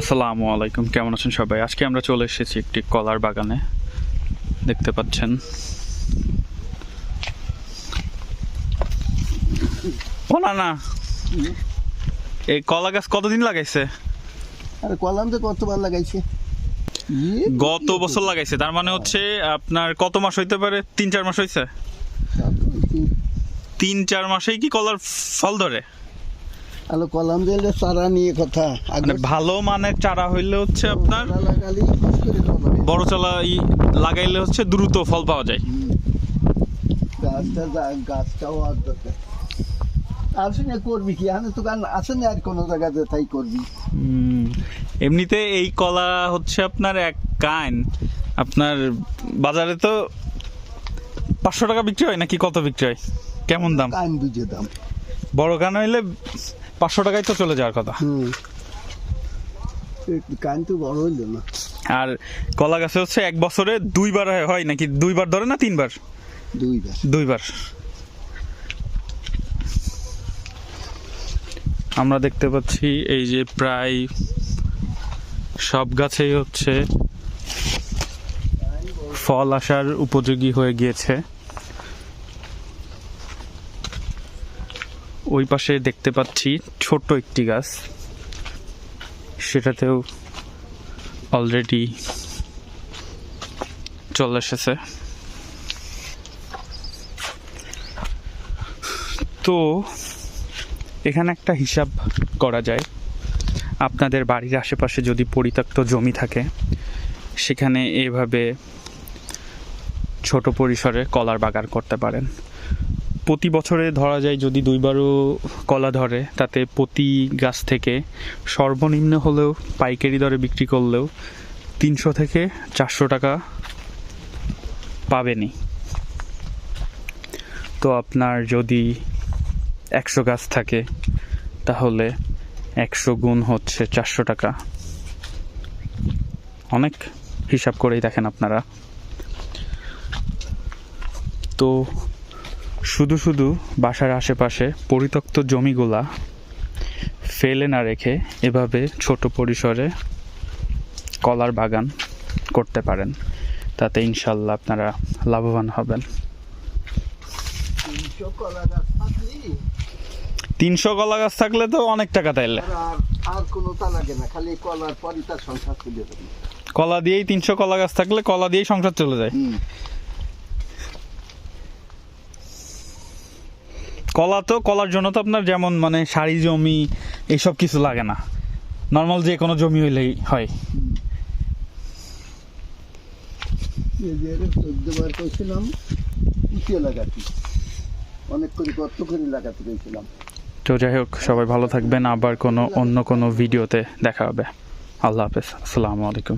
আসসালামু আলাইকুম কেমন আছেন সবাই? আজকে আমরা চলে এসেছি একটি কলার বাগানে। দেখতে পাচ্ছেন। ও না। না এই কলা গাছ কতদিন লাগাইছে? আরে কলাম তো কতবার লাগাইছে? ইয়ে, গত বছর লাগাইছে তার মানে হচ্ছে আপনার কত মাস হইতে পারে? তিন চার মাস হয়েছে তিন। চার মাসেই কি কলার ফল ধরে? আলো কলাম দিলে চারা নিয়ে কথা মানে ভালো মানের চারা হইলে হচ্ছে আপনার। বড় চালা লাগাইলে হচ্ছে দ্রুত ফল পাওয়া যায়। গাছটা গাছটাও আর দরকার আর করবি কি? আমি তো গান আছে না আর কোনো জায়গাতে তাই করবি? এমনিতে এই কলা হচ্ছে আপনার এক কাইন। আপনার বাজারে তো পাঁচশো টাকা বিক্রি হয় নাকি কত বিক্রি হয়? কেমন দাম? কান বুঝে দাম। বড় কান হইলে পাঁচশো টাকায় তো চলে যাওয়ার কথা। কান তো বড় হইল না। আর কলা গাছে হচ্ছে এক বছরে দুইবার হয়- নাকি দুইবার ধরে না তিনবার? দুইবার। দুইবার। আমরা দেখতে পাচ্ছি এই যে প্রায় সব গাছেই হচ্ছে ফল আসার উপযোগী হয়ে গিয়েছে। ওই পাশে দেখতে পাচ্ছি ছোট একটি গাছ। সেটাতেও অলরেডি চলে এসেছে। তো এখানে একটা হিসাব করা যায়। আপনাদের বাড়ির আশেপাশে যদি পরিত্যক্ত জমি থাকে, সেখানে এভাবে ছোট পরিসরে কলার বাগান করতে পারেন। প্রতি বছরে ধরা যায় যদি দুইবারও কলা ধরে, তাতে প্রতি গাছ থেকে সর্বনিম্ন হলেও পাইকারি দরে বিক্রি করলেও তিনশো থেকে চারশো টাকা পাবেনই। তো আপনার যদি একশো গাছ থাকে, তাহলে একশো গুণ হচ্ছে চারশো টাকা। অনেক হিসাব করেই দেখেন আপনারা। তো শুধু শুধু বাসার আশেপাশে পরিত্যক্ত জমিগুলা ফেলে না রেখে এভাবে ছোট পরিসরে কলার বাগান করতে পারেন। তাতে ইনশাল্লাহ আপনারা লাভবান হবেন। তিনশো কলা গাছ থাকলি? তো অনেক টাকা তাইলে। আর আর- আর কোনো তা লাগে না খালি কলার পরই তার সংসার তুলে দেবে কলা দিয়েই তিনশো কলা গাছ থাকলে কলা দিয়েই সংসার চলে যায়। কলা তো কলার জন্য তো আপনার যেমন মানে সারি জমি এইসব কিছু লাগে না। নর্মাল যে কোনো জমি হইলেই হয়। এই যে চোদ্দ বার করেছিলাম উঠিয়ে লাগাতে অনেক করে গর্ত করে লাগাতে গেছিলাম। তো যাই হোক সবাই ভালো থাকবেন। আবার কোনো অন্য কোনো ভিডিওতে দেখা হবে। আল্লাহ হাফেজ। আসসালামু আলাইকুম।